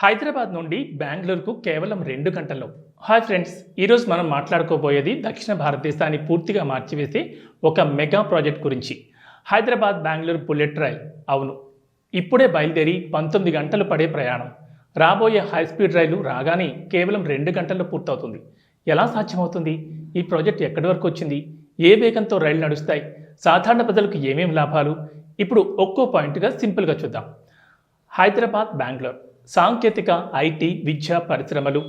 హైదరాబాద్ నుండి బెంగళూరుకు కేవలం రెండు గంటల్లో. హాయ్ ఫ్రెండ్స్ ఈరోజు మనం మాట్లాడుకోబోయేది దక్షిణ భారతదేశాన్ని పూర్తిగా మార్చివేసే ఒక మెగా ప్రాజెక్ట్ గురించి. హైదరాబాద్ బెంగళూరు బుల్లెట్ రైల్ అవును ఇప్పుడే బయలుదేరి పంతొమ్మిది గంటలు పడే ప్రయాణం. రాబోయే హై స్పీడ్ రైలు రాగానే కేవలం రెండు గంటల్లో పూర్తవుతుంది. ఎలా సాధ్యమవుతుంది? ఈ ప్రాజెక్ట్ ఎక్కడి వరకు వచ్చింది? ఏ వేగంతో రైలు నడుస్తాయి? సాధారణ ప్రజలకు ఏమేమి లాభాలు? ఇప్పుడు ఒక్కో పాయింట్గా సింపుల్గా చూద్దాం. హైదరాబాద్ బెంగళూరు. సాంకేతిక ఐటీ విద్య పరిశ్రమలు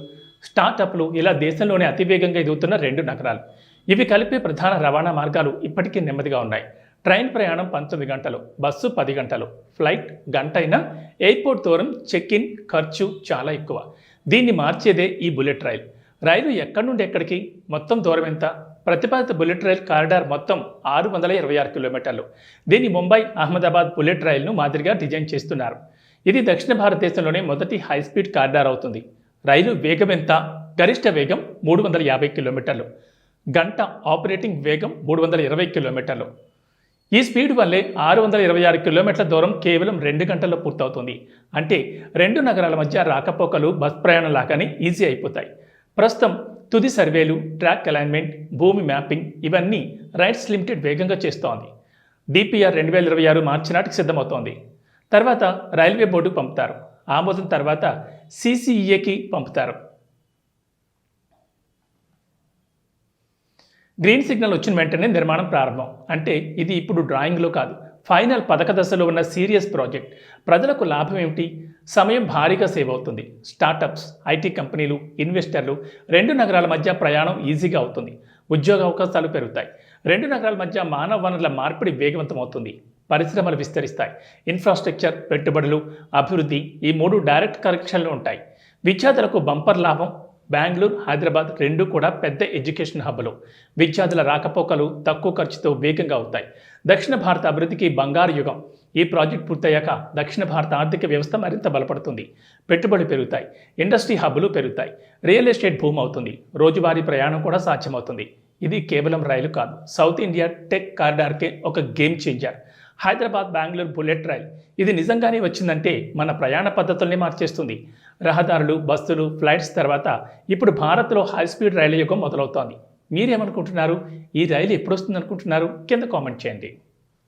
స్టార్టప్లు ఇలా దేశంలోనే అతివేగంగా ఎదుగుతున్న రెండు నగరాలు. ఇవి కలిపే ప్రధాన రవాణా మార్గాలు ఇప్పటికీ నెమ్మదిగా ఉన్నాయి. ట్రైన్ ప్రయాణం పంతొమ్మిది గంటలు బస్సు పది గంటలు ఫ్లైట్ గంటైనా ఎయిర్పోర్ట్ దూరం చెక్ ఇన్ ఖర్చు చాలా ఎక్కువ. దీన్ని మార్చేదే ఈ బుల్లెట్ రైల్. రైలు ఎక్కడి నుండి ఎక్కడికి మొత్తం దూరం ఎంత? ప్రతిపాదిత బుల్లెట్ రైల్ కారిడార్ మొత్తం ఆరు వందల ఇరవై ఆరు కిలోమీటర్లు. దీన్ని ముంబై అహ్మదాబాద్ బుల్లెట్ రైల్ను మాదిరిగా డిజైన్ చేస్తున్నారు. ఇది దక్షిణ భారతదేశంలోనే మొదటి హై స్పీడ్ కారిడార్ అవుతుంది. రైలు వేగం ఎంత? గరిష్ట వేగం మూడు వందల యాభై కిలోమీటర్లు. గంట ఆపరేటింగ్ వేగం మూడు వందల ఇరవై కిలోమీటర్లు. ఈ స్పీడ్ వల్లే ఆరు వందల ఇరవై ఆరు కిలోమీటర్ల దూరం కేవలం రెండు గంటల్లో పూర్తవుతుంది. అంటే రెండు నగరాల మధ్య రాకపోకలు బస్ ప్రయాణం లాగానే ఈజీ అయిపోతాయి. ప్రస్తుతం తుది సర్వేలు ట్రాక్ అలైన్మెంట్ భూమి మ్యాపింగ్ ఇవన్నీ రైట్స్ లిమిటెడ్ వేగంగా చేస్తోంది. డిపిఆర్ రెండు వేల ఇరవై ఆరు మార్చి నాటికి సిద్ధమవుతోంది. తర్వాత రైల్వే బోర్డుకు పంపుతారు. ఆమోదం తర్వాత సిసిఈఏకి పంపుతారు. గ్రీన్ సిగ్నల్ వచ్చిన వెంటనే నిర్మాణం ప్రారంభం. అంటే ఇది ఇప్పుడు డ్రాయింగ్లో కాదు. ఫైనల్ పథక దశలో ఉన్న సీరియస్ ప్రాజెక్ట్. ప్రజలకు లాభం ఏమిటి? సమయం భారీగా సేవ్ అవుతుంది. స్టార్టప్స్ ఐటీ కంపెనీలు ఇన్వెస్టర్లు రెండు నగరాల మధ్య ప్రయాణం ఈజీగా అవుతుంది. ఉద్యోగ అవకాశాలు పెరుగుతాయి. రెండు నగరాల మధ్య మానవ వనరుల మార్పిడి వేగవంతమవుతుంది. పరిశ్రమలు విస్తరిస్తాయి. ఇన్ఫ్రాస్ట్రక్చర్ పెట్టుబడులు అభివృద్ధి ఈ మూడు డైరెక్ట్ కనెక్షన్లు ఉంటాయి. విద్యార్థులకు బంపర్ లాభం బెంగళూరు హైదరాబాద్ రెండు కూడా పెద్ద ఎడ్యుకేషన్ హబ్బులు. విద్యార్థుల రాకపోకలు తక్కువ ఖర్చుతో వేగంగా అవుతాయి. దక్షిణ భారత అభివృద్ధికి బంగారు యుగం. ఈ ప్రాజెక్ట్ పూర్తయ్యాక దక్షిణ భారత ఆర్థిక వ్యవస్థ మరింత బలపడుతుంది. పెట్టుబడులు పెరుగుతాయి. ఇండస్ట్రీ హబ్బులు పెరుగుతాయి. రియల్ ఎస్టేట్ భూమి అవుతుంది. రోజువారీ ప్రయాణం కూడా సాధ్యమవుతుంది. ఇది కేవలం రైలు కాదు. సౌత్ ఇండియా టెక్ కారిడార్కే ఒక game changer. Hyderabad Bengaluru bullet rail ఇది నిజంగానే వచ్చిందంటే మన ప్రయాణ పద్ధతుల్ని మార్చేస్తుంది. రహదారులు బస్సులు ఫ్లైట్స్ తర్వాత ఇప్పుడు భారత్లో హై స్పీడ్ రైలు యుగం మొదలవుతోంది. మీరేమనుకుంటున్నారు? ఈ రైలు ఎప్పుడు వస్తుంది అనుకుంటున్నారు కింద కామెంట్ చేయండి.